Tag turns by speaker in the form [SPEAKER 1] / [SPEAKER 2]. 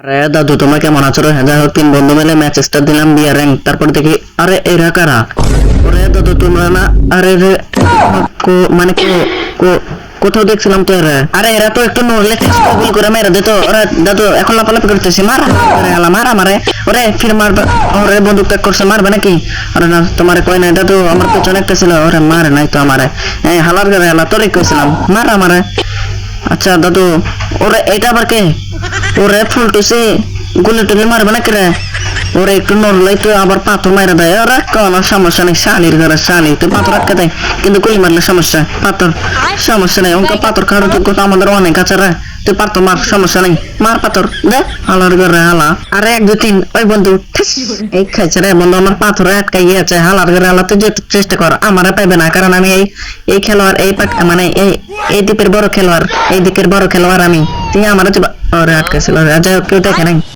[SPEAKER 1] আরে দাদু, তোমার কেমন আছো যাই হোক তিন বন্ধু মিলে ম্যাচ স্টার দিলাম বিয়ার র্যাঙ্ক তারপর দেখি, আরে, এরা কারা? ওরে দাদু, তোমরা না, আরে রে মানে কো কোথাও দেখছিলাম তো এরা। আরে, এরা তো একটু নড়লে ভুল করে মেরে দিত। ওরা, দাদু, এখন লাপালাপি করতেছে, মারা আরে, আলা, মারা মারে ওরে, ফির মারবে, ওরে বন্দুক ত্যাগ করছে, মারবে নাকি? আরে না, তোমারে কই নাই, দাদু, আমার পেছনে একটা ছিল, ওরে মারে নাই তো আমারে। এই হালার করে হালা তোরে কইছিলাম, মারা মারে আচ্ছা দাদু, ওরে এটা আবার কে? ওরে ফুলটুসি গুলি টুলি মারবে না রে? ওরে একটু নড়লাই তো আবার পাথর মারা দেয়। ওরা কোনো সমস্যা নেই, শালির ঘরে শালি। তো পাথর আটকে দেয় কিন্তু গুলি মারলে সমস্যা, পাথর। সমস্যা নেই ওকে পাথর খাওয়ার যোগ্য আমাদের অনেক আছে রে। তুই পাথর মার, সমস্যা নেই। মার পাথর, দে। হালার ঘরে হালা আরে এক দুই তিন, ওই বন্ধু এই খাইছে রে বন্ধু, আমার পাথরে আটকাই গিয়েছে। হালার ঘরে হালাতে যেতে চেষ্টা কর, আমারে পাইবে না, কারণ আমি এই এই খেলোয়াড়, এই মানে এই এই দিকের বড় খেলোয়াড়, এই দিকের বড় খেলোয়াড় আমি। তুই আমার আটকেছিল যাই হোক, কেউ দেখে নাই।